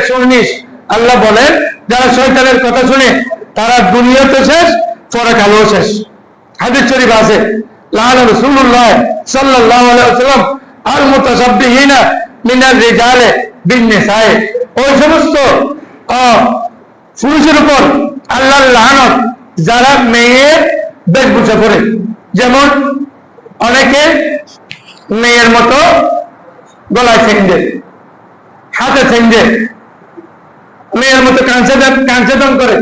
একশো উনিশ আল্লাহ বলেন, যারা শয়তানের কথা শুনে, তারা দুনিয়াতে শেষ, পরকালেও শেষ। হাদিস শরীফ আছে করে। যেমন, অনেকে মেয়ের মতো গলায় সেঞ্জে হাতে সেঞ্জে মেয়ের মতো কাঁচে কাঁচে দম করে।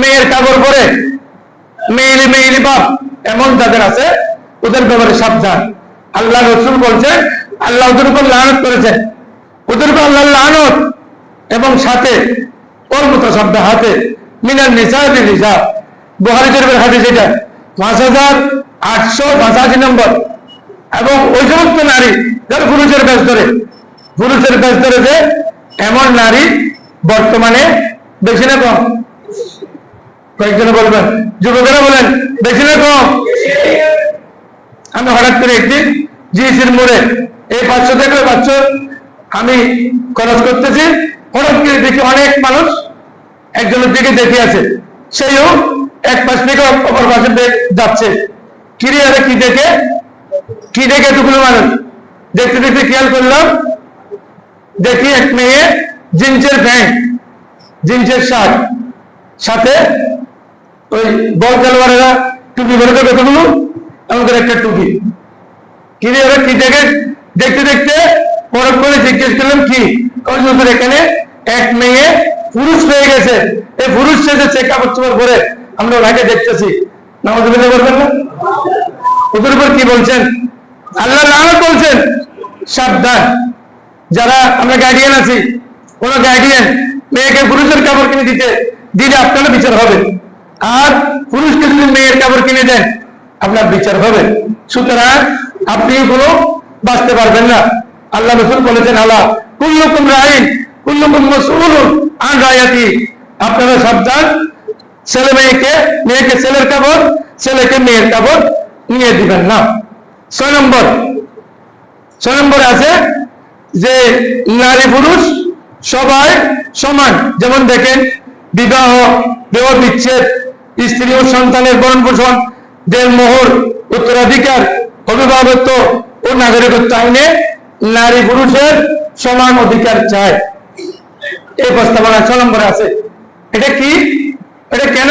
মেয়ের কাপড় পরে মেয়েলি মেয়েলি বাপ, এমন যাদের আছে, ওদের ব্যাপারে সাবধান। আল্লাহ রসুল বলছেন আল্লাহ ওদের উপর লানত করেছে। ওদের উপর আল্লাহ লানত। এবং সাথে ওর মতো শব্দ হাতে মিনার নিসা নিসা বুহারি শরীফের হাতে যেটা পাঁচ হাজার আটশো পঁচাশি নম্বর। এবং ওই সমস্ত নারী, যারা পুরুষের কাজ ধরে, পুরুষের কাজ ধরে যে, এমন নারী বর্তমানে বেশি না কম? কয়েকজনে বলবেন। যুবকেরা বলেন, বেশি না কম? আমি হঠাৎ করে একদিন জিএসির মোড়ে এই পাঁচশো থেকে পাঁচশো আমি খরচ করতেছি, হঠাৎ করে দেখি অনেক মানুষ একজনের দিকে দেখে আছে। সেইও এক পাশ থেকে অপর পাশে যাচ্ছে। কিরে আরে কি দেখে? কি দেখে এতগুলো মানুষ? দেখতে দেখতে খেয়াল করলাম, দেখি এক মেয়ে জিন্সের প্যান্ট জিন্সের শার্ট, সাথে ওই বল খেলোয়াড়েরা টুপি ভরে দেবে কতগুলো আমাদের একটা টুপি। কিনে ওরা, কি দেখে? দেখতে দেখতে পরক করে জিজ্ঞেস করলাম, কি? এখানে? এক মেয়ে পুরুষ হয়ে গেছে। এই পুরুষ সেজেছে কাপড় চোপড় পরে আমরা ওনাকে দেখতেছি। নামাজ করবেন না? ওদের উপর কি বলছেন? আল্লাহ বলছেন, সাবধান। যারা আমরা গার্ডিয়ান আছি কোন গার্ডিয়ান মেয়েকে পুরুষের কাপড় কিনে দিতে, দিলে আপনার বিচার হবে। আর পুরুষকে যদি মেয়ের কাপড় কিনে দেন, আপনার বিচার হবে। সুতরাং আপনি কোনো বাঁচতে পারবেন না। আল্লাহ রসুল বলেছেন আল্লাহ কুল্লুকুম রাইন, কুল্লুকুম মসউলুন আন রায়াতি আপনারা সাবধান, ছেলে মেয়েকে মেয়েকে ছেলের কাপড়, ছেলেকে মেয়ের কাপড় নিয়ে দিবেন না। ছয় নম্বর, ছয় নম্বরে আছে যে নারী পুরুষ সবাই সমান। যেমন দেখেন, বিবাহ বিবাহ বিচ্ছেদ, স্ত্রী ও সন্তানের বরণ পোষণ দেড় মোহর উত্তরাধিকার অভিভাবকত্ব ও নাগরিকত্ব আইনে নারী পুরুষের সমান অধিকার চায় এই প্রস্তাবনা ছ নম্বরে আছে। এটা কি? এটা কেন?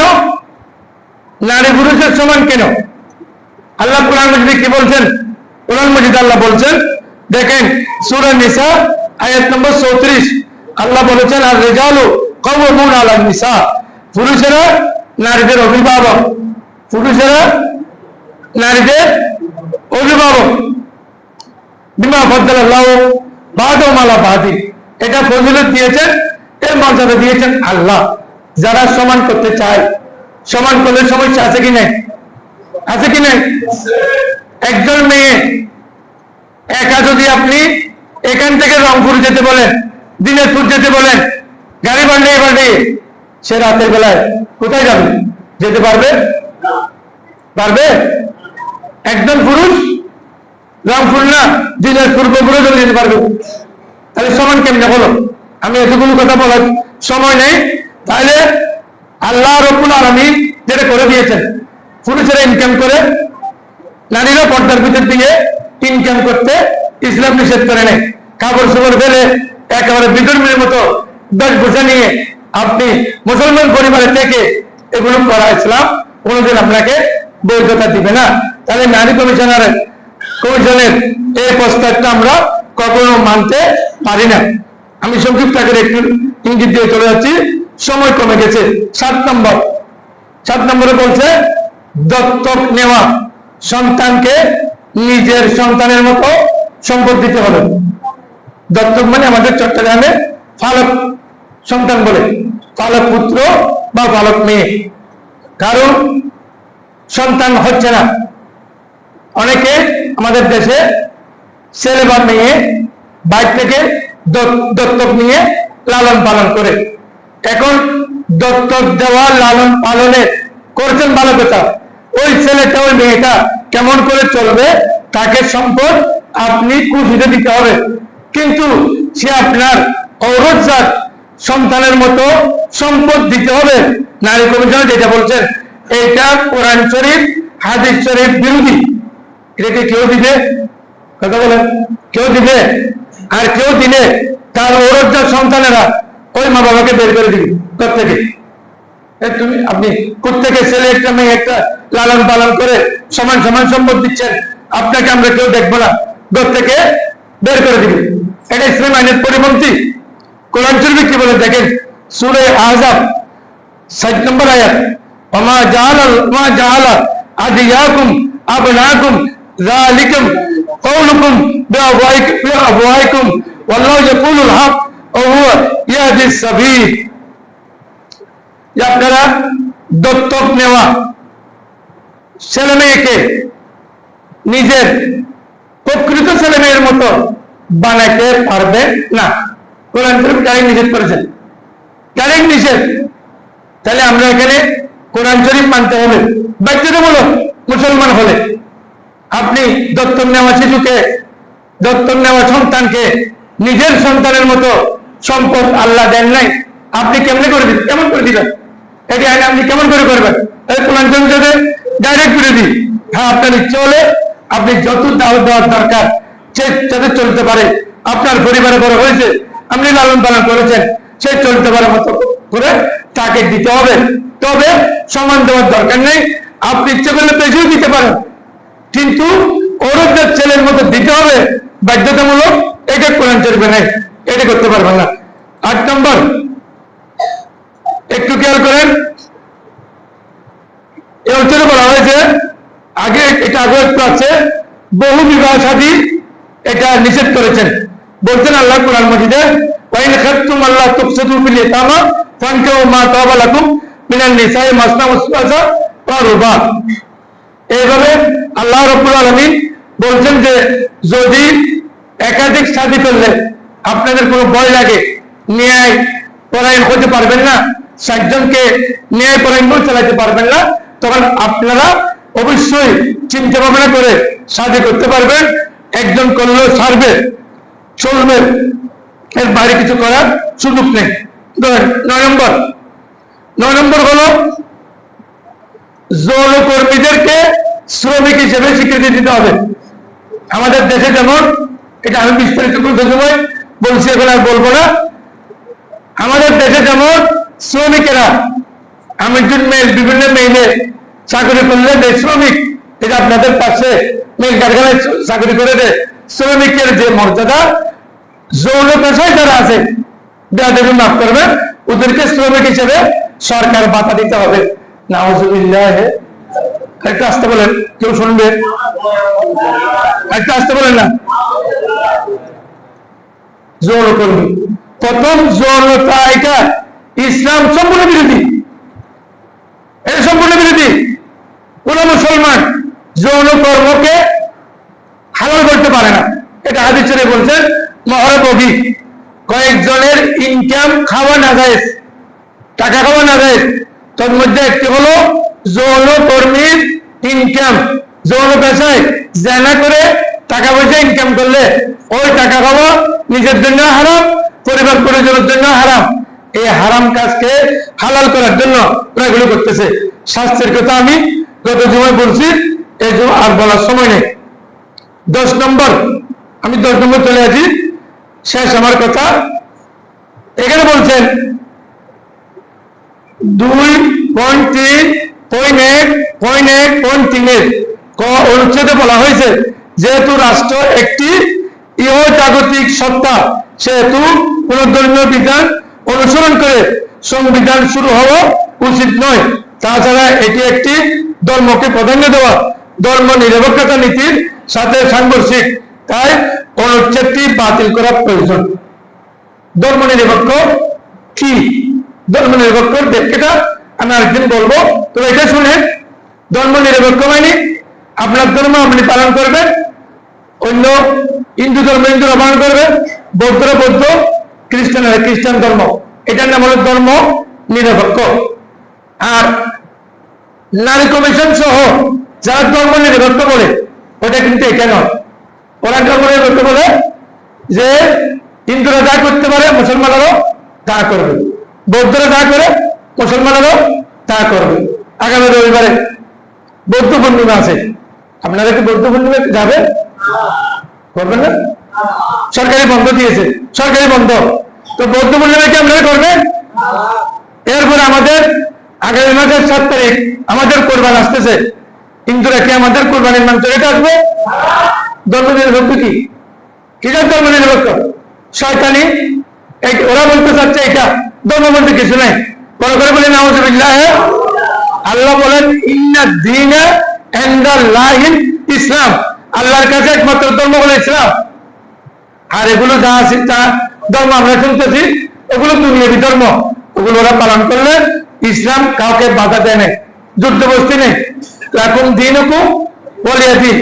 নারী পুরুষের সমান কেন? আল্লাহ কোরআন মজিদে কি বলছেন? কোরআন মজিদ আল্লাহ বলছেন, দেখেন, সুরা নিসা, আয়াত নম্বর চৌত্রিশ। আল্লাহ বলেছেন, আর রেজালু কবর আলা নিসা। পুরুষেরা নারীদের অভিভাবক। পুরুষেরা নারীদের অভিভাবক। বিমা ফদ্দাল্লাহ বাদ মালা বাদি। এটা ফজিলত দিয়েছেন, এর মর্যাদা দিয়েছেন আল্লাহ। যারা সমান করতে চায়, সমান করলে সমস্যা আছে কি নাই? আছে কি নাই? একজন মেয়ে, একা যদি আপনি এখান থেকে রংপুর যেতে বলেন দিনাজপুর যেতে বলেন গাড়ি বান্ডিয়ে বান্ডিয়ে সে রাতের বেলায় কোথায় যাবে? যেতে পারবে? পারবে? একজন পুরুষ? রংপুর না, দিনাজপুর বগুড়া চলে যেতে পারবে। তাহলে সমান কেমনে বলো? আমি এতগুলো কথা বলার সময় নেই। তাহলে আল্লাহ রব্বুল আলমী যেটা করে দিয়েছেন, পুরুষেরা ইনকাম করে, নারীরা পর্দার ভিতর দিয়ে ইনকাম করতে ইসলাম নিষেধ করে নেই কাপড় চোপড় ফেলে একেবারে বিধর্মীর মতো বোঝা নিয়ে আপনি মুসলমান পরিবারের থেকে এগুলো করা ইসলাম কোনোদিন আপনাকে বৈধতা দিবে না। তাহলে নারী কমিশনার, কমিশনের এই প্রস্তাবটা আমরা কখনো মানতে পারি না। আমি সংক্ষিপ্ত আকারে একটু ইঙ্গিত দিয়ে চলে যাচ্ছি। সময় কমে গেছে। সাত নম্বর। সাত নম্বরে বলছে, দত্তক নেওয়া সন্তানকে নিজের সন্তানের মতো সম্পদ দিতে হবে। দত্তক মানে আমাদের চট্টগ্রামে ফালক সন্তান বলে, ফালক পুত্র বা ফালক মেয়ে। কারণ সন্তান হচ্ছে না। অনেকে আমাদের দেশে ছেলে বা মেয়ে বাইর থেকে দত্তক নিয়ে লালন পালন করে। এখন দত্তক দেওয়া, লালন পালনে করছেন ভালো কথা ওই ছেলেটা, ওই মেয়েটা কেমন করে চলবে? তাকে সম্পদ আপনি খুশিতে দিতে হবে। কিন্তু সে আপনার ঔরজাত সন্তানের মতো সম্পদ দিতে হবে। নারী কমিশন যেটা বলছেন এটা কোরআন শরীফ, হাদিস শরীফ বিরোধী। এটাকে কেউ দিবে? কথা বলেন। কেউ দিবে? আর কেউ দিলে তার ঔরজাত সন্তানেরা ওই মা বাবাকে বের করে দিবে। এ তুমি, আপনি প্রত্যেকে ছেলে একটা, মেয়ে একটা লালন পালন করে সমান সমান সম্পদ দিচ্ছেন। আপনাকে আমরা কেউ দেখব না। ঘর বের করে দিবে। এটা ইসলাম আইনের পরিপন্থী কোরআন শরীফে কি বলে দেখেন সুরে আহজাব ষাট নম্বর আয়াত ওমা জাহাল ওমা জাহালা আদিয়াকুম আবনাকুম যালিকুম কওলুকুম বিআওয়াইকুম বিআওয়াইকুম ওয়াল্লাহু ইয়াকুলুল হক ওয়া হুয়া ইয়াহদিস সাবিল যে আপনারা দত্তক নেওয়া ছেলে মেয়েকে নিজের প্রকৃত ছেলে মেয়ের মতো বানাইতে পারবে না। কোরআন শরীফ ডাইরেক্ট নিষেধ করেছেন। ডাইরেক্ট নিষেধ। তাহলে আমরা এখানে কোরআন শরীফ মানতে হবে। বাধ্যতামূলক মুসলমান হলে আপনি দত্তক নেওয়া শিশুকে দত্তক নেওয়া সন্তানকে নিজের সন্তানের মতো সম্পদ আল্লাহ দেন নাই, আপনি কেমনে করে দিবেন? কেমন করে দিবেন? এটি আইন আপনি কেমন করে করবেন? এই কোরআন শরীফ ডাইরেক্ট বিরোধী হ্যাঁ আপনার ইচ্ছে হলে আপনি যত দাওয়াত দেওয়ার দরকার যাতে চলতে পারে, আপনার পরিবারে বড় হয়েছে, আপনি লালন পালন করেছেন সে চলতে পারে মতো করে তাকে দিতে হবে। তবে সমান দেওয়ার দরকার নেই। আপনি ইচ্ছে করলে বেশিও দিতে পারেন। কিন্তু ঔরবদের ছেলের মতো দিতে হবে, বাধ্যতামূলক এটা কোরআন চলবে নেই এটা করতে পারবেন না। আট নম্বর, একটু খেয়াল করেন। এই অঞ্চলে বলা হয়েছে, আগে, এটা আগে একটু আছে, বহু বিবাহ সাদী এটা নিষেধ করেছেন। বলছেন আল্লাহ কোরআন মজিদে, ওয়াইন খাতুম আল্লাহ তুকসিদু ফিল ইতামা, ফানকাউ মা তাওবা লাকুম মিনান নিসাই মাসনা ওয়াসওয়াসা ওয়া রুবা। এইভাবে আল্লাহ রাব্বুল আলামিন বলছেন যে, যদি একাধিক শাদী করলে আপনাদের কোনো ভয় লাগে, ন্যায় পরায়ণ হতে পারবেন না ষাটজনকে ন্যায় পরায়ণ চালাতে পারবেন না, তখন আপনারা অবশ্যই চিন্তা ভাবনা করে শাদী করতে পারবেন একজন করলেও সারবে চলবে। এর বাইরে কিছু করার সুযোগ নেই। নয় নম্বর। নয় নম্বর হলো যৌনকর্মীদেরকে শ্রমিক হিসেবে স্বীকৃতি দিতে হবে। আমাদের দেশে যেমন, এটা আমি বিস্তারিত বলতে সময় বলছি এখন আর বলব না। আমাদের দেশে যেমন শ্রমিকেরা, আমি মেল বিভিন্ন মেইলে চাকরি করলে যে শ্রমিক, এটা আপনাদের পাশে কারখানায় চাকরি করে দেয়। শ্রমিকের যে মর্যাদা, যৌন পেশায় যারা আছে বেয়াদেবী মাফ করবেন ওদেরকে শ্রমিক হিসেবে সরকার বাতা দিতে হবে। না? প্রথম ইসলাম সম্পূর্ণ বিরোধী। এটা সম্পূর্ণ বিরোধী। কোন মুসলমান যৌন কর্মকে হালাল করতে পারে না। এটা হাদিসে বলছেন মহরবী কয়েকজনের ইনকাম খাওয়া না যায় টাকা খাওয়া না যায় তোর মধ্যে একটি হলো যৌন কর্মীর ইনকাম যৌন পেশায় জানা করে টাকা পয়সা ইনকাম করলে ওই টাকা খাওয়া নিজের জন্য হারাম, পরিবার পরিজনের জন্য হারাম। এই হারাম কাজকে হালাল করার জন্য ওরা করতেছে। স্বাস্থ্যের কথা আমি গত সময় বলছি এই জন্য আর বলার সময় নেই। দশ নম্বর, আমি দশ নম্বর চলে আছি। শেষ আমার কথা। এখানে বলছেন, দুই পয়েন্ট তিন, পয়েন্ট এক পয়েন্ট এক, পয়েন্ট তিনের ক অনুচ্ছেদে বলা হয়েছে, যেহেতু রাষ্ট্র একটি ইহ জাগতিক সত্তা, সেহেতু কোন ধর্মীয় বিধান অনুসরণ করে সংবিধান শুরু হওয়া উচিত নয়। তাছাড়া এটি একটি ধর্মকে প্রাধান্য দেওয়া ধর্ম নিরপেক্ষতা নীতির সাথে সাংঘর্ষিক, তাই অনুচ্ছেদটি বাতিল করা প্রয়োজন। ধর্ম নিরপেক্ষ কি? ধর্ম নিরপেক্ষ ব্যাখ্যাটা আমি আরেকদিন বলব। তো এটা শুনেন ধর্ম নিরপেক্ষ মানে আপনার ধর্ম আপনি পালন করবেন, অন্য হিন্দু ধর্ম হিন্দুরা পালন করবে বৌদ্ধরা বৌদ্ধ খ্রিস্টানরা খ্রিস্টান ধর্ম, এটার নাম হলো ধর্ম নিরপেক্ষ। আর নারী কমিশন সহ যারা ধর্ম নিরপেক্ষ বলে ওটা কিন্তু এটা নয়। ওরা ধর্ম নিরপেক্ষ বলে যে হিন্দুরা যা করতে পারে, মুসলমানেরও তা করবে। বৌদ্ধরা যা করে, মুসলমানেরও তা করবে। আগামী রবিবারে বৌদ্ধ পূর্ণিমা আছে। আপনারা কি বৌদ্ধ পূর্ণিমা যাবে করবেন না? সরকারি বন্ধ দিয়েছে। সরকারি বন্ধ। তো বৌদ্ধ পূর্ণিমা কি আপনারা করবেন? এরপর আমাদের আগামী মাসের সাত তারিখ, আমাদের কোরবান আসতেছে। হিন্দুরা কি আমাদের কোরবানির মাংস রেখে আসবে? ধর্ম নিরপেক্ষ কি কিসের ধর্ম নিরপেক্ষ শয়তানি ওরা বলতে চাচ্ছে এটা। ধর্ম বলতে কিছু নাই। বড় করে বলে নাউজুবিল্লাহ আল্লাহ বলেন ইসলাম। আল্লাহর কাছে একমাত্র ধর্ম হলো ইসলাম। আর এগুলো যা আছে তা ধর্ম আমরা শুনতেছি, এগুলো দুনিয়াবি ধর্ম। ওগুলো ওরা পালন করলে ইসলাম কাউকে বাধা দেয় না যুদ্ধ বস্তি নেই। এখন দিন বলিয়া দিন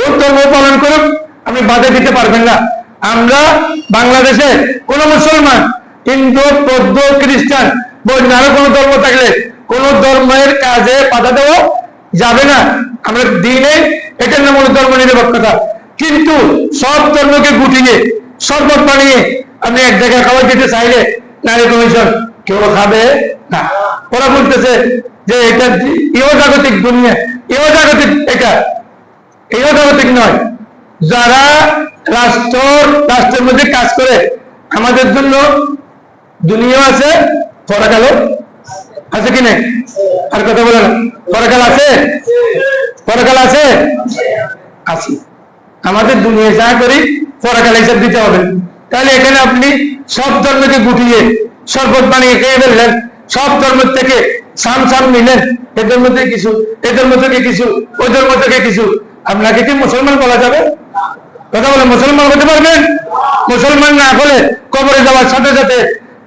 ও ধর্ম পালন করুক, আপনি বাধা দিতে পারবেন না। আমরা বাংলাদেশে কোন মুসলমান, হিন্দু, বৌদ্ধ, খ্রিস্টান বৈন্য আরও কোনো ধর্ম থাকলে কোন ধর্মের কাজে বাধা দেওয়া যাবে না। আমরা দিনে এটার নাম ধর্ম নিরপেক্ষতা। কিন্তু সব ধর্মকে গুটিয়ে, শরবত বানিয়ে আপনি এক জায়গায় খাবার দিতে চাইলে নারী কমিশন কেউ খাবে না। ওরা বলতেছে যে এটা ইও জাগতিক দুনিয়া ইও জাগতিক এটা ইও জাগতিক নয়। যারা রাষ্ট্র, রাষ্ট্রের মধ্যে কাজ করে, আমাদের জন্য দুনিয়া আছে পরাকাল আছে কি নেই? আর কথা বলে না পরাকাল আছে? পরাকাল আছে? আছে। আমাদের দুনিয়া যা করি, পরাকাল হিসাব দিতে হবে। তাহলে এখানে আপনি সব ধর্মকে গুটিয়ে, শরবত বানিয়ে খেয়ে ফেললেন, সব ধর্মের থেকে এদের মধ্যে কিছু এদের মধ্যে কিছু ধর্ম থেকে কিছু? আপনাকে কি মুসলমান বলা যাবে? কথা বলে মুসলমান হতে পারবেন? মুসলমান না হলে কবরে যাওয়ার সাথে সাথে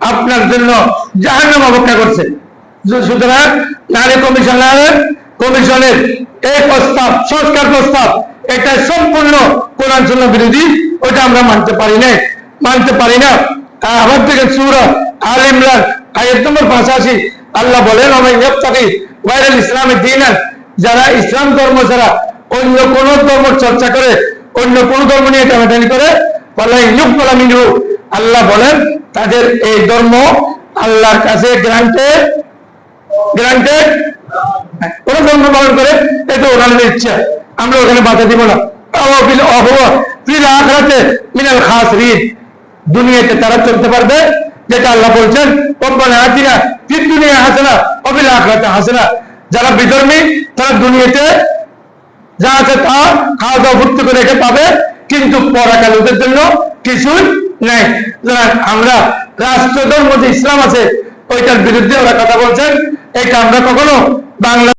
আপনার জন্য জাহান্নাম অপেক্ষা করছে। সুতরাং নারী কমিশনারের কমিশনের এই প্রস্তাব সংস্কার প্রস্তাব এটা সম্পূর্ণ কোরআন শূন্য বিরোধী ওটা আমরা মানতে পারি না মানতে পারি না। আহ, আমার থেকে সুর আল ইমরান আয়াত নম্বর পাঁচাশি। আল্লাহ বলেন ইসলামের দিন যারা ইসলাম ধর্ম ছাড়া অন্য কোন ধর্ম চর্চা করে, অন্য কোন ধর্ম নিয়ে টানাটানি করে আল্লাহ বলেন, তাদের এই ধর্ম আল্লাহর কাছে গ্রান্টেড ধর্ম পালন করে এটা ওখানে ইচ্ছা। আমরা ওখানে বাধা দিব না। দুনিয়াতে তারা চলতে পারবে যেটা আল্লাহ বলছেন দুনিয়া হাসানা অবিল আখরাতে হাসানা। যারা বিধর্মী, তারা দুনিয়াতে যা আছে তা খাওয়া দাওয়া ভর্তি করে রেখে পাবে, কিন্তু পরাকাল ওদের জন্য কিছুই নেই। আমরা রাষ্ট্র ধর্ম যে ইসলাম আছে, ওইটার বিরুদ্ধে ওরা কথা বলছেন। এটা আমরা কখনো বাংলা